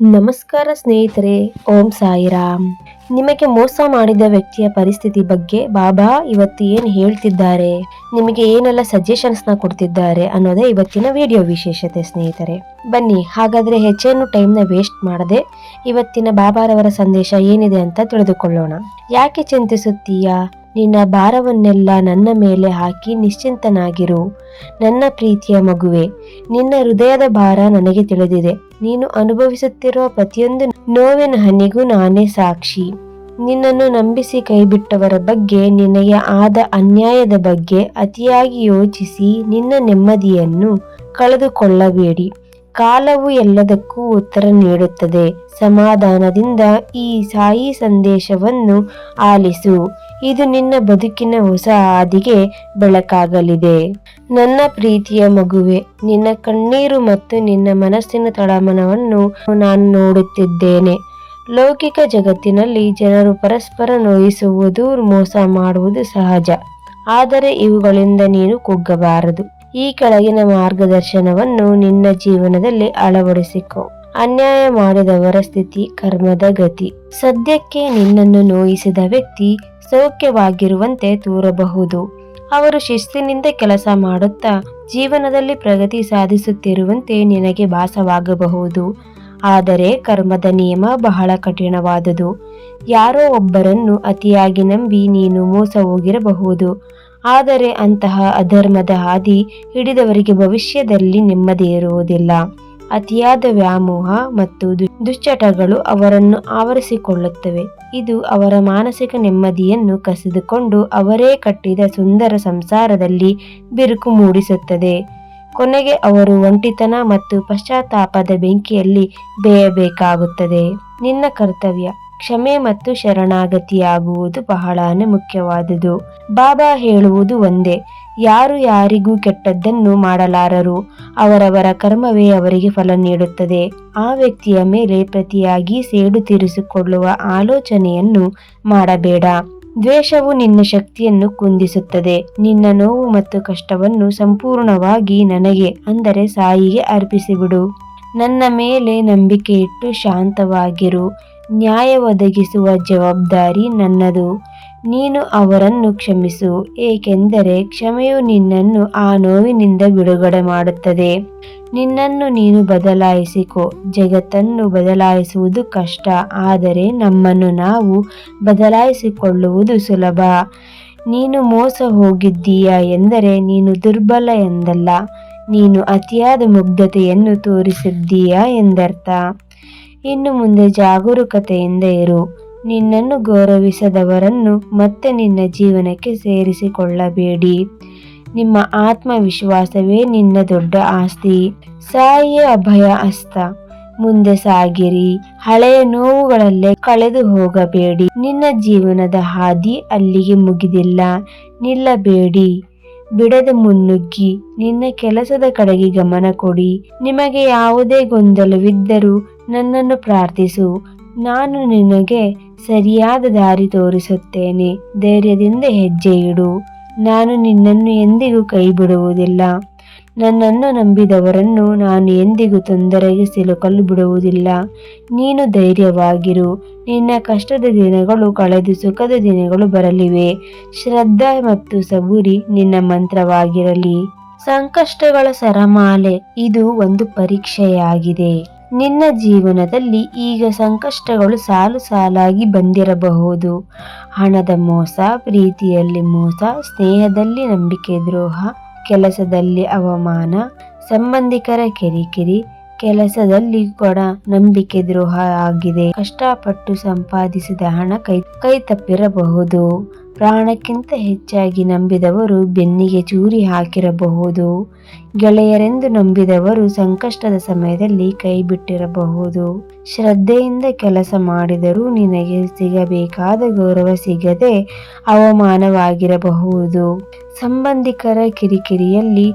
ನಮಸ್ಕಾರ ಸ್ನೇಹಿತರೆ, ಓಂ ಸಾಯಿರಾಮ್. ನಿಮಗೆ ಮೋಸ ಮಾಡಿದ ವ್ಯಕ್ತಿಯ ಪರಿಸ್ಥಿತಿ ಬಗ್ಗೆ ಬಾಬಾ ಇವತ್ತು ಏನು ಹೇಳ್ತಿದ್ದಾರೆ? ನಿಮಗೆ ಏನೆಲ್ಲ ಸಜೆಷನ್ಸ್ನ ಕೊಡ್ತಿದ್ದಾರೆ ಅನ್ನೋದೇ ಇವತ್ತಿನ ವಿಡಿಯೋ ವಿಶೇಷತೆ ಸ್ನೇಹಿತರೆ. ಬನ್ನಿ, ಹಾಗಾದ್ರೆ ಹೆಚ್ಚೇನು ಟೈಮ್ನ ವೇಸ್ಟ್ ಮಾಡದೆ ಇವತ್ತಿನ ಬಾಬಾರವರ ಸಂದೇಶ ಏನಿದೆ ಅಂತ ತಿಳಿದುಕೊಳ್ಳೋಣ. ಯಾಕೆ ಚಿಂತಿಸುತ್ತೀಯಾ? ನಿನ್ನ ಭಾರವನ್ನೆಲ್ಲ ನನ್ನ ಮೇಲೆ ಹಾಕಿ ನಿಶ್ಚಿಂತನಾಗಿರು. ನನ್ನ ಪ್ರೀತಿಯ ಮಗುವೆ, ನಿನ್ನ ಹೃದಯದ ಭಾರ ನನಗೆ ತಿಳಿದಿದೆ. ನೀನು ಅನುಭವಿಸುತ್ತಿರುವ ಪ್ರತಿಯೊಂದು ನೋವಿನ ಹನಿಗೂ ನಾನೇ ಸಾಕ್ಷಿ. ನಿನ್ನನ್ನು ನಂಬಿಸಿ ಕೈಬಿಟ್ಟವರ ಬಗ್ಗೆ, ನಿನಗೆ ಆದ ಅನ್ಯಾಯದ ಬಗ್ಗೆ ಅತಿಯಾಗಿ ಯೋಚಿಸಿ ನಿನ್ನ ನೆಮ್ಮದಿಯನ್ನು ಕಳೆದುಕೊಳ್ಳಬೇಡಿ. ಕಾಲವು ಎಲ್ಲದಕ್ಕೂ ಉತ್ತರ ನೀಡುತ್ತದೆ. ಸಮಾಧಾನದಿಂದ ಈ ಸಾಯಿ ಸಂದೇಶವನ್ನು ಆಲಿಸು. ಇದು ನಿನ್ನ ಬದುಕಿನ ಹೊಸ ಹಾದಿಗೆ ಬೆಳಕಾಗಲಿದೆ. ನನ್ನ ಪ್ರೀತಿಯ ಮಗುವೆ, ನಿನ್ನ ಕಣ್ಣೀರು ಮತ್ತು ನಿನ್ನ ಮನಸ್ಸಿನ ತಳಮನವನ್ನು ನಾನು ನೋಡುತ್ತಿದ್ದೇನೆ. ಲೌಕಿಕ ಜಗತ್ತಿನಲ್ಲಿ ಜನರು ಪರಸ್ಪರ ನೋಯಿಸುವುದು, ಮೋಸ ಮಾಡುವುದು ಸಹಜ. ಆದರೆ ಇವುಗಳಿಂದ ನೀನು ಕುಗ್ಗಬಾರದು. ಈ ಕೆಳಗಿನ ಮಾರ್ಗದರ್ಶನವನ್ನು ನಿನ್ನ ಜೀವನದಲ್ಲಿ ಅಳವಡಿಸಿಕೊ. ಅನ್ಯಾಯ ಮಾಡಿದವರ ಸ್ಥಿತಿ, ಕರ್ಮದ ಗತಿ. ಸದ್ಯಕ್ಕೆ ನಿನ್ನನ್ನು ನೋಯಿಸಿದ ವ್ಯಕ್ತಿ ಸೌಖ್ಯವಾಗಿರುವಂತೆ ತೋರಬಹುದು. ಅವರು ಶಿಸ್ತಿನಿಂದ ಕೆಲಸ ಮಾಡುತ್ತಾ ಜೀವನದಲ್ಲಿ ಪ್ರಗತಿ ಸಾಧಿಸುತ್ತಿರುವಂತೆ ನಿನಗೆ ಭಾಸವಾಗಬಹುದು. ಆದರೆ ಕರ್ಮದ ನಿಯಮ ಬಹಳ ಕಠಿಣವಾದುದು. ಯಾರೋ ಒಬ್ಬರನ್ನು ಅತಿಯಾಗಿ ನಂಬಿ ನೀನು ಮೋಸ ಹೋಗಿರಬಹುದು ಆದರೆ ಅಂತಹ ಅಧರ್ಮದ ಹಾದಿ ಹಿಡಿದವರಿಗೆ ಭವಿಷ್ಯದಲ್ಲಿ ನೆಮ್ಮದಿ ಇರುವುದಿಲ್ಲ. ಅತಿಯಾದ ವ್ಯಾಮೋಹ ಮತ್ತು ದುಶ್ಚಟಗಳು ಅವರನ್ನು ಆವರಿಸಿಕೊಳ್ಳುತ್ತವೆ. ಇದು ಅವರ ಮಾನಸಿಕ ನೆಮ್ಮದಿಯನ್ನು ಕಸಿದುಕೊಂಡು ಅವರೇ ಕಟ್ಟಿದ ಸುಂದರ ಸಂಸಾರದಲ್ಲಿ ಬಿರುಕು ಮೂಡಿಸುತ್ತದೆ. ಕೊನೆಗೆ ಅವರು ಒಂಟಿತನ ಮತ್ತು ಪಶ್ಚಾತ್ತಾಪದ ಬೆಂಕಿಯಲ್ಲಿ ಬೇಯಬೇಕಾಗುತ್ತದೆ. ನಿನ್ನ ಕರ್ತವ್ಯ. ಕ್ಷಮೆ ಮತ್ತು ಶರಣಾಗತಿಯಾಗುವುದು ಬಹಳನೇ ಮುಖ್ಯವಾದುದು ಬಾಬಾ ಹೇಳುವುದು ಒಂದೇ, ಯಾರು ಯಾರಿಗೂ ಕೆಟ್ಟದ್ದನ್ನು ಮಾಡಲಾರರು, ಅವರವರ ಕರ್ಮವೇ ಅವರಿಗೆ ಫಲ ನೀಡುತ್ತದೆ. ಆ ವ್ಯಕ್ತಿಯ ಮೇಲೆ ಪ್ರತಿಯಾಗಿ ಸೇಡು ತೀರಿಸಿಕೊಳ್ಳುವ ಆಲೋಚನೆಯನ್ನು ಮಾಡಬೇಡ. ದ್ವೇಷವು ನಿನ್ನ ಶಕ್ತಿಯನ್ನು ಕುಂದಿಸುತ್ತದೆ. ನಿನ್ನ ನೋವು ಮತ್ತು ಕಷ್ಟವನ್ನು ಸಂಪೂರ್ಣವಾಗಿ ನನಗೆ, ಅಂದರೆ ಸಾಯಿಗೆ ಅರ್ಪಿಸಿಬಿಡು. ನನ್ನ ಮೇಲೆ ನಂಬಿಕೆ ಇಟ್ಟು ಶಾಂತವಾಗಿರು. ನ್ಯಾಯ ಒದಗಿಸುವ ಜವಾಬ್ದಾರಿ ನನ್ನದು. ನೀನು ಅವರನ್ನು ಕ್ಷಮಿಸು, ಏಕೆಂದರೆ ಕ್ಷಮೆಯು ನಿನ್ನನ್ನು ಆ ನೋವಿನಿಂದ ಬಿಡುಗಡೆ ಮಾಡುತ್ತದೆ. ನಿನ್ನನ್ನು ನೀನು ಬದಲಾಯಿಸಿಕೊ, ಜಗತ್ತನ್ನು ಬದಲಾಯಿಸುವುದು ಕಷ್ಟ, ಆದರೆ ನಮ್ಮನ್ನು ನಾವು ಬದಲಾಯಿಸಿಕೊಳ್ಳುವುದು ಸುಲಭ. ನೀನು ಮೋಸ ಹೋಗಿದ್ದೀಯಾ ಎಂದರೆ ನೀನು ದುರ್ಬಲ ಎಂದಲ್ಲ, ನೀನು ಅತಿಯಾದ ಮುಗ್ಧತೆಯನ್ನು ತೋರಿಸಿದ್ದೀಯಾ ಎಂದರ್ಥ. ಇನ್ನು ಮುಂದೆ ಜಾಗರೂಕತೆಯಿಂದ ಇರು. ನಿನ್ನನ್ನು ಗೌರವಿಸದವರನ್ನು ಮತ್ತೆ ನಿನ್ನ ಜೀವನಕ್ಕೆ ಸೇರಿಸಿಕೊಳ್ಳಬೇಡಿ. ನಿಮ್ಮ ಆತ್ಮವಿಶ್ವಾಸವೇ ನಿನ್ನ ದೊಡ್ಡ ಆಸ್ತಿ. ಸಾಯಿ ಅಭಯ ಅಸ್ತ. ಮುಂದೆ ಸಾಗಿರಿ. ಹಳೆಯ ನೋವುಗಳಲ್ಲೇ ಕಳೆದು ಹೋಗಬೇಡಿ. ನಿನ್ನ ಜೀವನದ ಹಾದಿ ಅಲ್ಲಿಗೆ ಮುಗಿದಿಲ್ಲ. ನಿಲ್ಲಬೇಡಿ. ಬಿಡದ ಮುನ್ನುಗ್ಗಿ ನಿನ್ನ ಕೆಲಸದ ಕಡೆಗೆ ಗಮನ ಕೊಡಿ. ನಿಮಗೆ ಯಾವುದೇ ಗೊಂದಲವಿದ್ದರೂ ನನ್ನನ್ನು ಪ್ರಾರ್ಥಿಸು. ನಾನು ನಿನಗೆ ಸರಿಯಾದ ದಾರಿ ತೋರಿಸುತ್ತೇನೆ. ಧೈರ್ಯದಿಂದ ಹೆಜ್ಜೆ ಇಡು. ನಾನು ನಿನ್ನನ್ನು ಎಂದಿಗೂ ಕೈ ಬಿಡುವುದಿಲ್ಲ ನನ್ನನ್ನು ನಂಬಿದವರನ್ನು ನಾನು ಎಂದಿಗೂ ತೊಂದರೆಗೆ ಸಿಲುಕಲು ಬಿಡುವುದಿಲ್ಲ ನೀನು ಧೈರ್ಯವಾಗಿರು. ನಿನ್ನ ಕಷ್ಟದ ದಿನಗಳು ಕಳೆದು ಸುಖದ ದಿನಗಳು ಬರಲಿವೆ. ಶ್ರದ್ಧಾ ಮತ್ತು ಸಬೂರಿ ನಿನ್ನ ಮಂತ್ರವಾಗಿರಲಿ. ಸಂಕಷ್ಟಗಳ ಸರಮಾಲೆ ಇದು ಒಂದು ಪರೀಕ್ಷೆಯಾಗಿದೆ. ನಿನ್ನ ಜೀವನದಲ್ಲಿ ಈಗ ಸಂಕಷ್ಟಗಳು ಸಾಲು ಸಾಲಾಗಿ ಬಂದಿರಬಹುದು. ಹಣದ ಮೋಸ, ಪ್ರೀತಿಯಲ್ಲಿ ಮೋಸ, ಸ್ನೇಹದಲ್ಲಿ ನಂಬಿಕೆ ದ್ರೋಹ ಕೆಲಸದಲ್ಲಿ ಅವಮಾನ ಸಂಬಂಧಿಕರ ಕಿರಿಕಿರಿ ಕೆಲಸದಲ್ಲಿ ಕೂಡ ನಂಬಿಕೆ ದ್ರೋಹ ಆಗಿದೆ. ಕಷ್ಟಪಟ್ಟು ಸಂಪಾದಿಸಿದ ಹಣ ಕೈ ಕೈ ತಪ್ಪಿರಬಹುದು. ಪ್ರಾಣಕ್ಕಿಂತ ಹೆಚ್ಚಾಗಿ ನಂಬಿದವರು ಬೆನ್ನಿಗೆ ಚೂರಿ ಹಾಕಿರಬಹುದು. ಗೆಳೆಯರೆಂದು ನಂಬಿದವರು ಸಂಕಷ್ಟದ ಸಮಯದಲ್ಲಿ ಕೈ ಬಿಟ್ಟಿರಬಹುದು. ಶ್ರದ್ಧೆಯಿಂದ ಕೆಲಸ ಮಾಡಿದರೂ ನಿನಗೆ ಸಿಗಬೇಕಾದ ಗೌರವ ಸಿಗದೆ ಅವಮಾನವಾಗಿರಬಹುದು. ಸಂಬಂಧಿಕರ ಕಿರಿಕಿರಿಯಲ್ಲಿ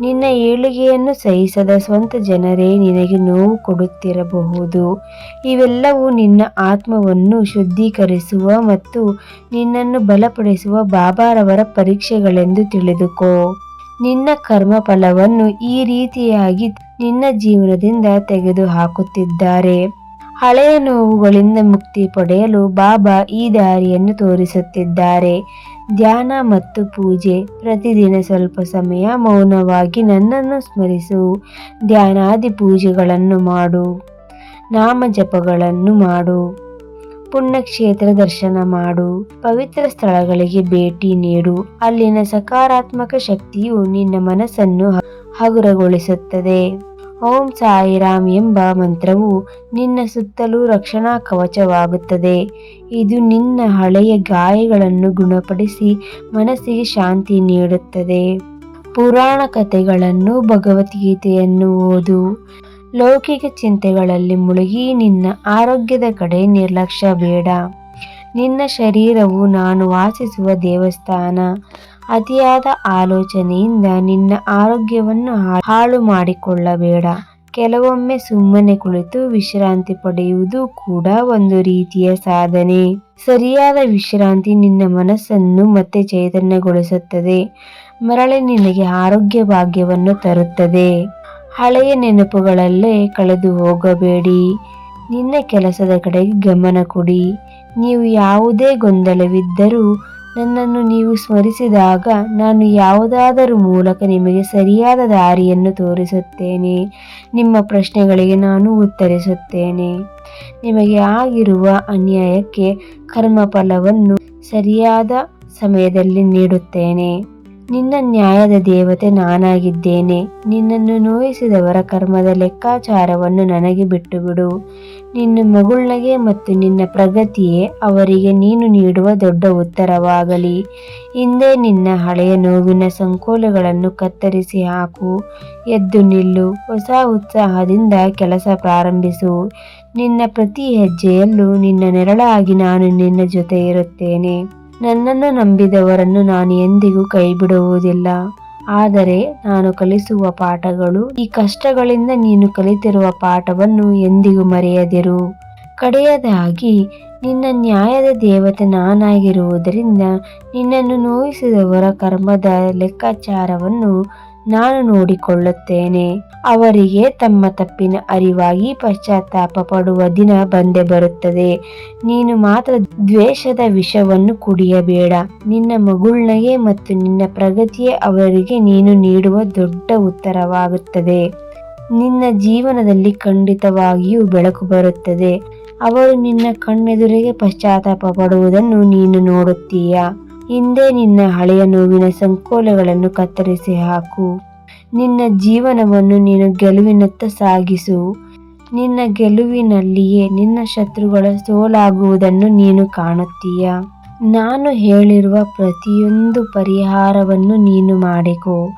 ನಿನ್ನ ಏಳಿಗೆಯನ್ನು ಸಹಿಸದ ಸ್ವಂತ ಜನರೇ ನಿನಗೆ ನೋವು ಕೊಡುತ್ತಿರಬಹುದು. ಇವೆಲ್ಲವೂ ನಿನ್ನ ಆತ್ಮವನ್ನು ಶುದ್ಧೀಕರಿಸುವ ಮತ್ತು ನಿನ್ನನ್ನು ಬಲಪಡಿಸುವ ಬಾಬಾರವರ ಪರೀಕ್ಷೆಗಳೆಂದು ತಿಳಿದುಕೋ. ನಿನ್ನ ಕರ್ಮಫಲವನ್ನು ಈ ರೀತಿಯಾಗಿ ನಿನ್ನ ಜೀವನದಿಂದ ತೆಗೆದು ಹಾಕುತ್ತಿದ್ದಾರೆ ಹಳೆಯ ನೋವುಗಳಿಂದ ಮುಕ್ತಿ ಪಡೆಯಲು ಬಾಬಾ ಈ ದಾರಿಯನ್ನು ತೋರಿಸುತ್ತಿದ್ದಾರೆ. ಧ್ಯಾನ ಮತ್ತು ಪೂಜೆ. ಪ್ರತಿದಿನ ಸ್ವಲ್ಪ ಸಮಯ ಮೌನವಾಗಿ ನನ್ನನ್ನು ಸ್ಮರಿಸು. ಧ್ಯಾನಾದಿ ಪೂಜೆಗಳನ್ನು ಮಾಡು. ನಾಮ ಜಪಗಳನ್ನು ಮಾಡು. ಪುಣ್ಯಕ್ಷೇತ್ರ ದರ್ಶನ ಮಾಡು. ಪವಿತ್ರ ಸ್ಥಳಗಳಿಗೆ ಭೇಟಿ ನೀಡು. ಅಲ್ಲಿನ ಸಕಾರಾತ್ಮಕ ಶಕ್ತಿಯು ನಿನ್ನ ಮನಸ್ಸನ್ನು ಹಗುರಗೊಳಿಸುತ್ತದೆ. ಓಂ ಸಾಯಿರಾಮ್ ಎಂಬ ಮಂತ್ರವು ನಿನ್ನ ಸುತ್ತಲೂ ರಕ್ಷಣಾ ಕವಚವಾಗುತ್ತದೆ. ಇದು ನಿನ್ನ ಹಳೆಯ ಗಾಯಗಳನ್ನು ಗುಣಪಡಿಸಿ ಮನಸ್ಸಿಗೆ ಶಾಂತಿ ನೀಡುತ್ತದೆ. ಪುರಾಣ ಕಥೆಗಳನ್ನು, ಭಗವದ್ಗೀತೆಯನ್ನು ಓದು. ಲೌಕಿಕ ಚಿಂತೆಗಳಲ್ಲಿ ಮುಳುಗಿ ನಿನ್ನ ಆರೋಗ್ಯದ ಕಡೆ ನಿರ್ಲಕ್ಷ್ಯ ಬೇಡ. ನಿನ್ನ ಶರೀರವು ನಾನು ವಾಸಿಸುವ ದೇವಸ್ಥಾನ ಅತಿಯಾದ ಆಲೋಚನೆಯಿಂದ ನಿನ್ನ ಆರೋಗ್ಯವನ್ನು ಹಾಳು ಮಾಡಿಕೊಳ್ಳಬೇಡ. ಕೆಲವೊಮ್ಮೆ ಸುಮ್ಮನೆ ಕುಳಿತು ವಿಶ್ರಾಂತಿ ಪಡೆಯುವುದು ಕೂಡ ಒಂದು ರೀತಿಯ ಸಾಧನೆ. ಸರಿಯಾದ ವಿಶ್ರಾಂತಿ ನಿನ್ನ ಮನಸ್ಸನ್ನು ಮತ್ತೆ ಚೈತನ್ಯಗೊಳಿಸುತ್ತದೆ. ಮರಳಿ ನಿನಗೆ ಆರೋಗ್ಯ ಭಾಗ್ಯವನ್ನು ತರುತ್ತದೆ. ಹಳೆಯ ನೆನಪುಗಳಲ್ಲೇ ಕಳೆದು ಹೋಗಬೇಡಿ. ನಿನ್ನ ಕೆಲಸದ ಕಡೆಗೆ ಗಮನ ಕೊಡಿ. ನೀವು ಯಾವುದೇ ಗೊಂದಲವಿದ್ದರೂ ನನ್ನನ್ನು ನೀವು ಸ್ಮರಿಸಿದಾಗ ನಾನು ಯಾವುದಾದರೂ ಮೂಲಕ ನಿಮಗೆ ಸರಿಯಾದ ದಾರಿಯನ್ನು ತೋರಿಸುತ್ತೇನೆ. ನಿಮ್ಮ ಪ್ರಶ್ನೆಗಳಿಗೆ ನಾನು ಉತ್ತರಿಸುತ್ತೇನೆ. ನಿಮಗೆ ಆಗಿರುವ ಅನ್ಯಾಯಕ್ಕೆ ಕರ್ಮಫಲವನ್ನು ಸರಿಯಾದ ಸಮಯದಲ್ಲಿ ನೀಡುತ್ತೇನೆ. ನಿನ್ನ ನ್ಯಾಯದ ದೇವತೆ ನಾನಾಗಿದ್ದೇನೆ. ನಿನ್ನನ್ನು ನೋಯಿಸಿದವರ ಕರ್ಮದ ಲೆಕ್ಕಾಚಾರವನ್ನು ನನಗೆ ಬಿಟ್ಟುಬಿಡು. ನಿನ್ನ ಮಗುಳ್ನಗೆ ಮತ್ತು ನಿನ್ನ ಪ್ರಗತಿಯೇ ಅವರಿಗೆ ನೀನು ನೀಡುವ ದೊಡ್ಡ ಉತ್ತರವಾಗಲಿ. ಹಿಂದೆ ನಿನ್ನ ಹಳೆಯ ನೋವಿನ ಸಂಕೋಲೆಗಳನ್ನು ಕತ್ತರಿಸಿ ಹಾಕು. ಎದ್ದು ನಿಲ್ಲು. ಹೊಸ ಉತ್ಸಾಹದಿಂದ ಕೆಲಸ ಪ್ರಾರಂಭಿಸು. ನಿನ್ನ ಪ್ರತಿ ಹೆಜ್ಜೆಯಲ್ಲೂ ನಿನ್ನ ನೆರಳಾಗಿ ನಾನು ನಿನ್ನ ಜೊತೆ ಇರುತ್ತೇನೆ. ನನ್ನನ್ನು ನಂಬಿದವರನ್ನು ನಾನು ಎಂದಿಗೂ ಕೈಬಿಡುವುದಿಲ್ಲ. ಆದರೆ ನಾನು ಕಲಿಸುವ ಪಾಠಗಳು ಈ ಕಷ್ಟಗಳಿಂದ ನೀನು ಕಲಿತಿರುವ ಪಾಠವನ್ನು ಎಂದಿಗೂ ಮರೆಯದಿರು. ಕಡೆಯದಾಗಿ ನಿನ್ನ ನ್ಯಾಯದ ದೇವತೆ ನಾನಾಗಿರುವುದರಿಂದ ನಿನ್ನನ್ನು ನೋಯಿಸಿದವರ ಕರ್ಮದ ಲೆಕ್ಕಾಚಾರವನ್ನು ನಾನು ನೋಡಿಕೊಳ್ಳುತ್ತೇನೆ. ಅವರಿಗೆ ತಮ್ಮ ತಪ್ಪಿನ ಅರಿವಾಗಿ ಪಶ್ಚಾತ್ತಾಪ ಪಡುವ ದಿನ ಬಂದೇ ಬರುತ್ತದೆ. ನೀನು ಮಾತ್ರ ದ್ವೇಷದ ವಿಷವನ್ನು ಕುಡಿಯಬೇಡ. ನಿನ್ನ ಮಗುಳ್ನಗೆ ಮತ್ತು ನಿನ್ನ ಪ್ರಗತಿಯೇ ಅವರಿಗೆ ನೀನು ನೀಡುವ ದೊಡ್ಡ ಉತ್ತರವಾಗುತ್ತದೆ. ನಿನ್ನ ಜೀವನದಲ್ಲಿ ಖಂಡಿತವಾಗಿಯೂ ಬೆಳಕು ಬರುತ್ತದೆ. ಅವರು ನಿನ್ನ ಕಣ್ಣೆದುರಿಗೆ ಪಶ್ಚಾತ್ತಾಪ ಪಡುವುದನ್ನು ನೀನು ನೋಡುತ್ತೀಯಾ? ಹಿಂದೆ ನಿನ್ನ ಹಳೆಯ ನೋವಿನ ಸಂಕೋಲೆಗಳನ್ನು ಕತ್ತರಿಸಿ ಹಾಕು. ನಿನ್ನ ಜೀವನವನ್ನು ನೀನು ಗೆಲುವಿನತ್ತ ಸಾಗಿಸು. ನಿನ್ನ ಗೆಲುವಿನಲ್ಲಿಯೇ ನಿನ್ನ ಶತ್ರುಗಳ ಸೋಲಾಗುವುದನ್ನು ನೀನು ಕಾಣುತ್ತೀಯ. ನಾನು ಹೇಳಿರುವ ಪ್ರತಿಯೊಂದು ಪರಿಹಾರವನ್ನು ನೀನು ಮಾಡಿಕೊ.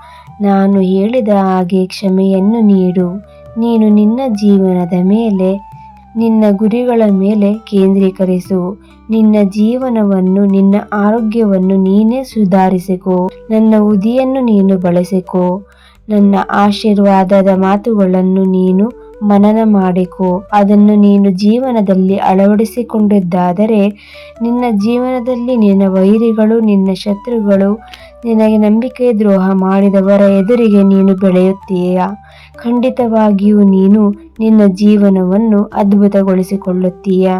ನಾನು ಹೇಳಿದ ಹಾಗೆ ಕ್ಷಮೆಯನ್ನು ನೀಡು. ನೀನು ನಿನ್ನ ಜೀವನದ ಮೇಲೆ, ನಿನ್ನ ಗುರಿಗಳ ಮೇಲೆ ಕೇಂದ್ರೀಕರಿಸು. ನಿನ್ನ ಜೀವನವನ್ನು, ನಿನ್ನ ಆರೋಗ್ಯವನ್ನು ನೀನೇ ಸುಧಾರಿಸಿಕೋ. ನನ್ನ ಉದಿಯನ್ನು ನೀನು ಬಳಸಿಕೋ. ನನ್ನ ಆಶೀರ್ವಾದದ ಮಾತುಗಳನ್ನು ನೀನು ಮನನ ಮಾಡಿಕೊ. ಅದನ್ನು ನೀನು ಜೀವನದಲ್ಲಿ ಅಳವಡಿಸಿಕೊಂಡಿದ್ದಾದರೆ, ನಿನ್ನ ಜೀವನದಲ್ಲಿ ನಿನ್ನ ವೈರಿಗಳು, ನಿನ್ನ ಶತ್ರುಗಳು ನಿನಗೆ ನಂಬಿಕೆ ದ್ರೋಹ ಮಾಡಿದವರ ಎದುರಿಗೆ ನೀನು ಬೆಳೆಯುತ್ತೀಯ? ಖಂಡಿತವಾಗಿಯೂ ನೀನು ನಿನ್ನ ಜೀವನವನ್ನು ಅದ್ಭುತಗೊಳಿಸಿಕೊಳ್ಳುತ್ತೀಯ?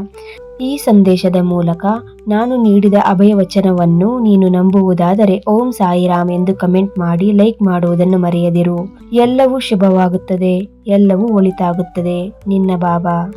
ಈ ಸಂದೇಶದ ಮೂಲಕ ನಾನು ನೀಡಿದ ಅಭಯ ವಚನವನ್ನು ನೀನು ನಂಬುವುದಾದರೆ ಓಂ ಸಾಯಿರಾಮ್ ಎಂದು ಕಮೆಂಟ್ ಮಾಡಿ ಲೈಕ್ ಮಾಡುವುದನ್ನು ಮರೆಯದಿರು. ಎಲ್ಲವೂ ಶುಭವಾಗುತ್ತದೆ. ಎಲ್ಲವೂ ಒಳಿತಾಗುತ್ತದೆ. ನಿನ್ನ ಬಾಬಾ.